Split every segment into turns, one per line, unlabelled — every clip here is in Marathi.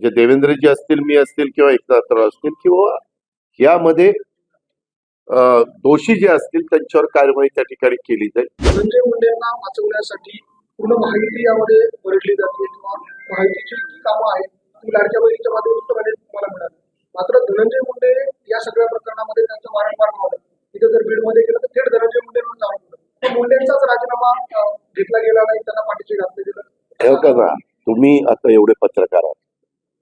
म्हणजे देवेंद्रजी असतील मी असतील किंवा एकनाथराव असतील किंवा यामध्ये दोषी जे असतील त्यांच्यावर कारवाई त्या ठिकाणी केली जाईल.
धनंजय मुंडेंना वाचवण्यासाठी पूर्ण माहिती यामध्ये भरडली जाते. किंवा माहितीची कामं आहेत ती लाडक्या बहिणीच्या माध्यमातून तुम्हाला मिळाली. मात्र धनंजय मुंडे या सगळ्या प्रकरणामध्ये त्यांचं वारंवार तिथे जर बीडमध्ये गेलं तर थेट धनंजय जावं लागतं. पण मुंडेंचाच राजीनामा घेतला गेला नाही त्यांना पाठीशी घातले गेलं.
तुम्ही आता एवढे पत्रकार आहात.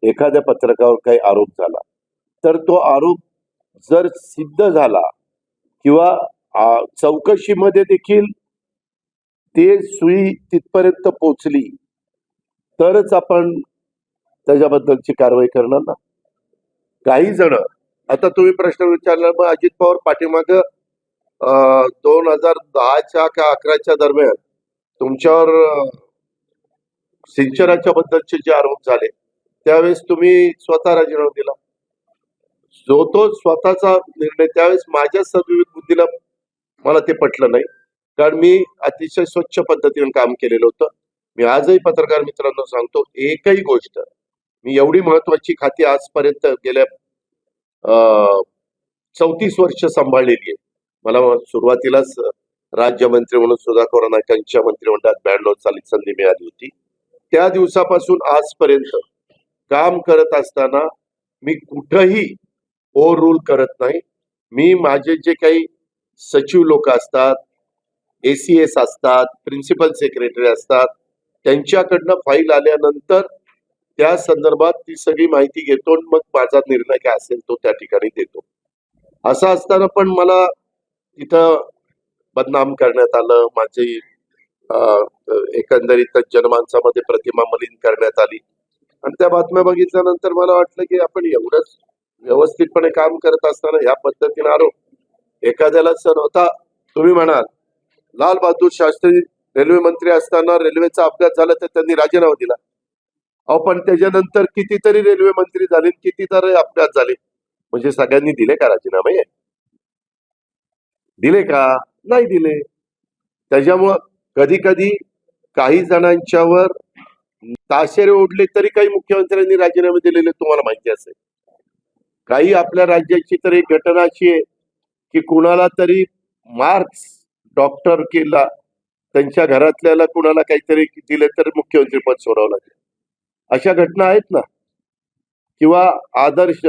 एखाद्या पत्रकावर काही आरोप झाला तर तो आरोप जर सिद्ध झाला किंवा चौकशीमध्ये देखील ते सुई तिथपर्यंत पोचली तरच आपण त्याच्याबद्दलची कारवाई करणार ना? काही जण आता तुम्ही प्रश्न विचारला मग अजित पवार पाठीमाग दोन हजार दहाच्या का अकराच्या दरम्यान तुमच्यावर सिंचनाच्या बद्दलचे जे आरोप झाले त्यावेळेस तुम्ही स्वतः राजीनामा दिला. जो तो स्वतःचा निर्णय त्यावेळेस माझ्या सद्विवेक बुद्धीला मला ते पटलं नाही. कारण मी अतिशय स्वच्छ पद्धतीने काम केलेलं होतं. मी आजही पत्रकार मित्रांना सांगतो एकही गोष्ट मी एवढी महत्वाची खाती आजपर्यंत गेल्या चौतीस वर्ष सांभाळलेली आहे. मला सुरुवातीलाच राज्यमंत्री म्हणून सुधाकर नायकांच्या मंत्रिमंडळात ब्याण्णव साली संधी मिळाली होती. त्या दिवसापासून आजपर्यंत काम करत असताना मी कुठंही ओव्हर रूल करत नाही. मी माझे जे काही सचिव लोक असतात ए सी एस असतात प्रिन्सिपल सेक्रेटरी असतात त्यांच्याकडनं फाईल आल्यानंतर त्या संदर्भात ती सगळी माहिती घेतो आणि मग माझा निर्णय काय असेल तो त्या ठिकाणी देतो. असं असताना पण मला तिथं बदनाम करण्यात आलं. माझी एकंदरीत जनमानसामध्ये प्रतिमा मलिन करण्यात आली. आणि त्या बातम्या बघितल्यानंतर मला वाटलं की आपण एवढंच व्यवस्थितपणे काम करत असताना ह्या पद्धतीने आरोप एखाद्याला सर होता तुम्ही म्हणाल लाल बहादूर शास्त्री रेल्वे मंत्री असताना रेल्वेचा अपघात झाला तर त्यांनी राजीनामा दिला. अहो पण त्याच्यानंतर कितीतरी रेल्वे मंत्री झाले कितीतरी अपघात झाले. म्हणजे सगळ्यांनी दिले का राजीनामे? दिले का? नाही दिले. त्याच्यामुळं कधी कधी काही जणांच्यावर ताशेरे ओढले तरी काही मुख्यमंत्र्यांनी राजीनामे दिलेले तुम्हाला माहिती असेल. काही आपल्या राज्याची तर एक घटना अशी आहे की कुणाला तरी मार्क्स डॉक्टर केला त्यांच्या घरातल्याला कुणाला काहीतरी दिले तर मुख्यमंत्री पद सोडावं लागेल. अशा घटना आहेत ना? किंवा आदर्श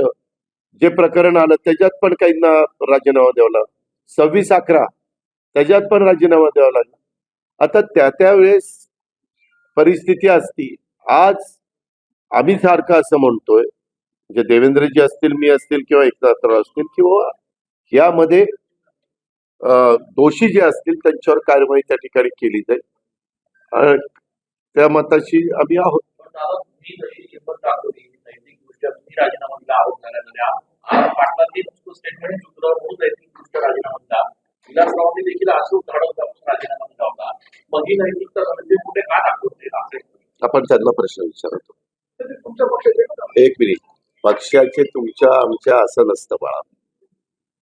जे प्रकरण आलं त्याच्यात पण काहींना राजीनामा द्यावा लागला. सव्वीस अकरा त्याच्यात पण राजीनामा द्यावा लागला. आता त्या त्यावेळेस परिस्थिती असती. आज आम्ही सारखं असं म्हणतोय म्हणजे देवेंद्रजी असतील मी असतील किंवा एकनाथराव असतील किंवा यामध्ये दोषी जे असतील त्यांच्यावर कारवाई त्या ठिकाणी केली जाईल. आणि त्या मताशी आम्ही आहोत.
राजीनामा दिला आहोत राजीनामा दिला देखील असं राजीनामा दिला होता. मग ही नैतिकता म्हणजे कुठे का
आपण त्यांना प्रश्न विचारतो. एक मिनिट पक्षाचे तुमच्या आमच्या असं नसतं बाळा.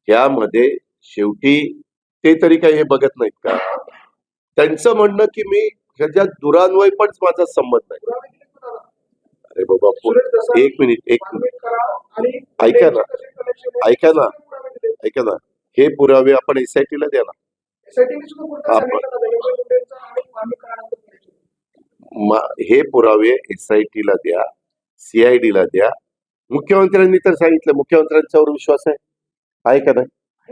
यामध्ये शेवटी ते तरी काही हे बघत नाहीत का? त्यांचं म्हणणं की मी ह्याच्यात दुरान्वय पण माझा संबंध नाही? अरे बाबा एक मिनिट एक मिनिट ऐका ना. ऐका ना. ऐका ना. हे पुरावे आपण एसआयटी ला द्या ना. आपण-
सांगितलं का धनंजय मुंडेंचा आणि मागणी करण्यानंतर connection.
मा- हे पुरावे एसआयटी ला द्या सीआयडीला द्या. मुख्यमंत्र्यांनी तर सांगितलं मुख्यमंत्र्यांच्यावर विश्वास आहे. आहे का नाही?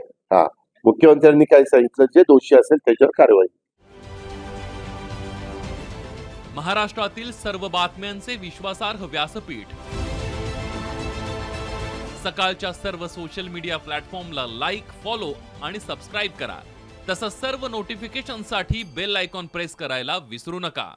हा. मुख्यमंत्र्यांनी काय सांगितलं? जे दोषी असेल त्याच्यावर कारवाई.
महाराष्ट्रातील सर्व बातम्यांचे विश्वासार्ह व्यासपीठ. सकाळच्या सर्व सोशल मीडिया प्लॅटफॉर्मला लाईक फॉलो आणि सबस्क्राईब करा. तसंच सर्व नोटिफिकेशनसाठी बेल आयकॉन प्रेस करायला विसरू नका.